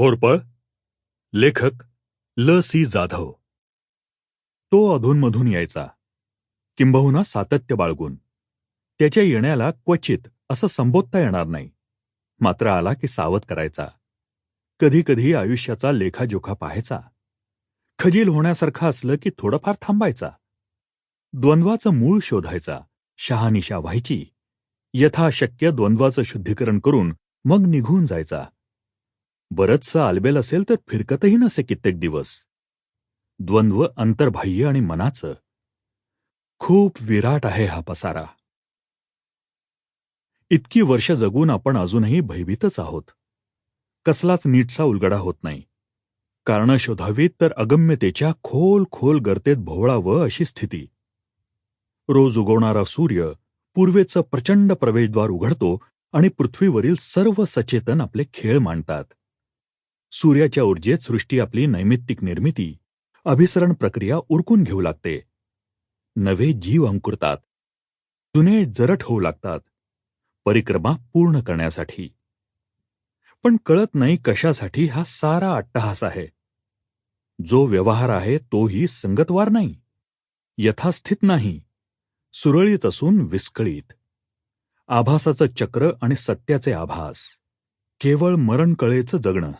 होरपळ लेखक ल सी जाधव. तो अधूनमधून यायचा. किंबहुना सातत्य बाळगून. त्याच्या येण्याला क्वचित असं संबोधता येणार नाही. मात्र आला की सावध करायचा. कधी कधी आयुष्याचा लेखाजोखा पाहायचा. खजील होण्यासारखं असलं की थोडंफार थांबायचा. द्वंद्वाचं मूळ शोधायचा. शहानिशा व्हायची. यथाशक्य द्वंद्वाचं शुद्धीकरण करून मग निघून जायचा. बरंचसं आलबेल असेल तर फिरकतही नसे कित्येक दिवस. द्वंद्व अंतर्बाह्य आणि मनाचं. खूप विराट आहे हा पसारा. इतकी वर्ष जगून आपण अजूनही भयभीतच आहोत. कसलाच नीटसा उलगडा होत नाही. कारण शोधावीत तर अगम्यतेच्या खोल खोल गर्तेत भोवळावं अशी स्थिती. रोज उगवणारा सूर्य पूर्वेचं प्रचंड प्रवेशद्वार उघडतो आणि पृथ्वीवरील सर्व सचेतन आपले खेळ मांडतात. सूर्याच्या ऊर्जेत सृष्टी आपली नैमित्तिक निर्मिती अभिसरण प्रक्रिया उरकून घेऊ लागते. नवे जीव अंकुरतात. जुने जरट होऊ लागतात. परिक्रमा पूर्ण करण्यासाठी. पण कळत नाही कशासाठी हा सारा अट्टहास आहे. जो व्यवहार आहे तोही संगतवार नाही. यथास्थित नाही. सुरळीत असून विस्कळीत. आभासाचं चक्र आणि सत्याचे आभास. केवळ मरणकळेचं जगणं.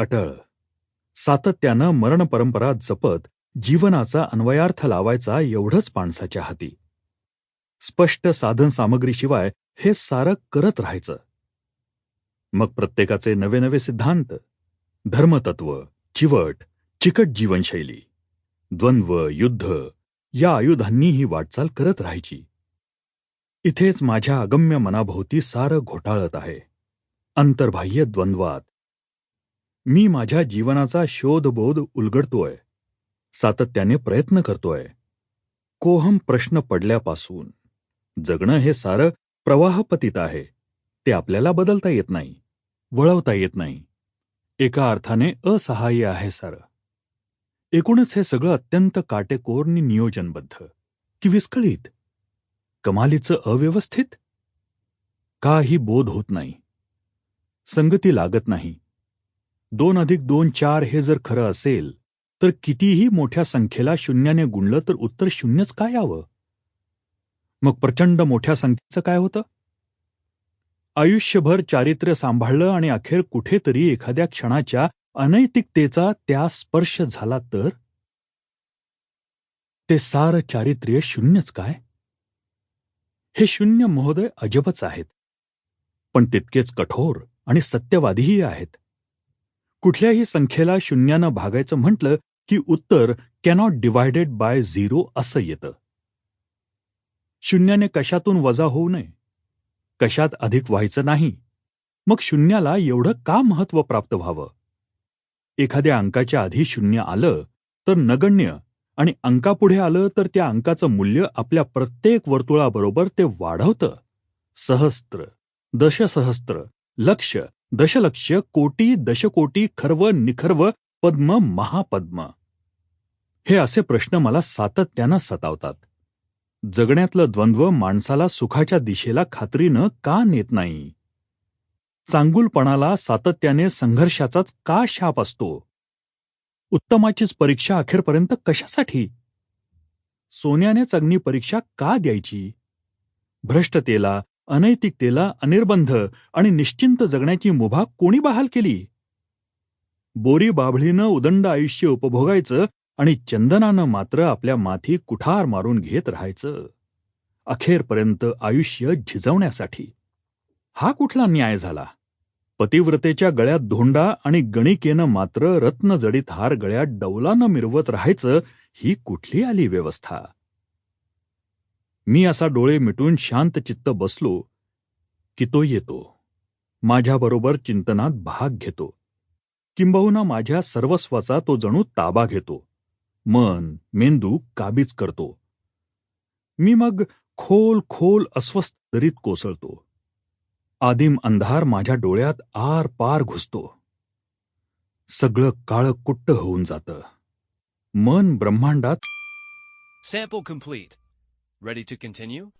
अटळ. सातत्यानं मरण परंपरा जपत जीवनाचा अन्वयार्थ लावायचा एवढंच माणसाच्या हाती. स्पष्ट साधन सामग्रीशिवाय हे सारं करत राहायचं. मग प्रत्येकाचे नवे नवे सिद्धांत. धर्मतत्व चिवट चिकट जीवनशैली द्वंद्व युद्ध या आयुधांनी ही वाटचाल करत राहायची. इथेच माझ्या अगम्य मनाभोवती सारं घोटाळत आहे. अंतर्बाह्य द्वंद्वात मी माझ्या जीवनाचा शोधबोध उलगडतोय सातत्याने प्रयत्न करतोय. कोहम प्रश्न पडल्यापासून जगणं हे सारं प्रवाहपतीत आहे ते आपल्याला बदलता येत नाही वळवता येत नाही. एका अर्थाने असहाय्य आहे सारं. एकूणच हे सगळं अत्यंत काटेकोरनी नियोजनबद्ध की विस्कळीत कमालीचं अव्यवस्थित? काही बोध होत नाही संगती लागत नाही. दोन अधिक दोन चार हे जर खरं असेल तर कितीही मोठ्या संख्येला शून्याने गुणलं तर उत्तर शून्यच काय यावं? मग प्रचंड मोठ्या संख्येचं काय होतं? आयुष्यभर चारित्र्य सांभाळलं आणि अखेर कुठेतरी एखाद्या क्षणाच्या अनैतिकतेचा त्या स्पर्श झाला तर? ते सार चारित्र्य शून्यच काय? हे शून्य महोदय अजबच आहेत. पण तितकेच कठोर आणि सत्यवादीही आहेत. कुठल्याही संख्येला शून्यानं भागायचं म्हटलं की उत्तर कॅनॉट डिवायडेड बाय झिरो असं येतं. शून्याने कशातून वजा होऊ नये? कशात अधिक व्हायचं नाही? मग शून्याला एवढं का महत्त्व प्राप्त व्हावं? एखाद्या अंकाच्या आधी शून्य आलं तर नगण्य आणि अंकापुढे आलं तर त्या अंकाचं मूल्य आपल्या प्रत्येक वर्तुळाबरोबर ते वाढवतं. सहस्त्र दशसहस्त्र लक्ष दशलक्ष कोटी दशकोटी खर्व निखर्व पद्म महापद्म. हे असे प्रश्न मला सातत्यानं सतावतात. जगण्यातलं द्वंद्व माणसाला सुखाच्या दिशेला खात्रीनं का नेत नाही? चांगुलपणाला सातत्याने संघर्षाचाच का शाप असतो? उत्तमाचीच परीक्षा अखेरपर्यंत कशासाठी? सोन्यानेच अग्नी परीक्षा का द्यायची? भ्रष्टतेला अनैतिकतेला अनिर्बंध आणि निश्चिंत जगण्याची मुभा कोणी बहाल केली? बोरी बाभळीनं उदंड आयुष्य उपभोगायचं आणि चंदनानं मात्र आपल्या माथी कुठार मारून घेत राहायचं. अखेरपर्यंत आयुष्य झिजवण्यासाठी. हा कुठला न्याय झाला? पतिव्रतेच्या गळ्यात धोंडा आणि गणिकेनं मात्र रत्नजडीत हार गळ्यात डौलानं मिरवत राहायचं ही कुठली आली व्यवस्था? मी असा डोळे मिटून शांत चित्त बसलो की तो येतो. माझ्याबरोबर चिंतनात भाग घेतो. किंबहुना माझ्या सर्वस्वाचा तो जणू ताबा घेतो. मन मेंदू काबीज करतो. मी मग खोल खोल अस्वस्थ दरीत कोसळतो. आदिम अंधार माझ्या डोळ्यात आर पार घुसतो. सगळं काळं कुट्ट होऊन जातं. मन ब्रह्मांडात sample complete Ready to continue?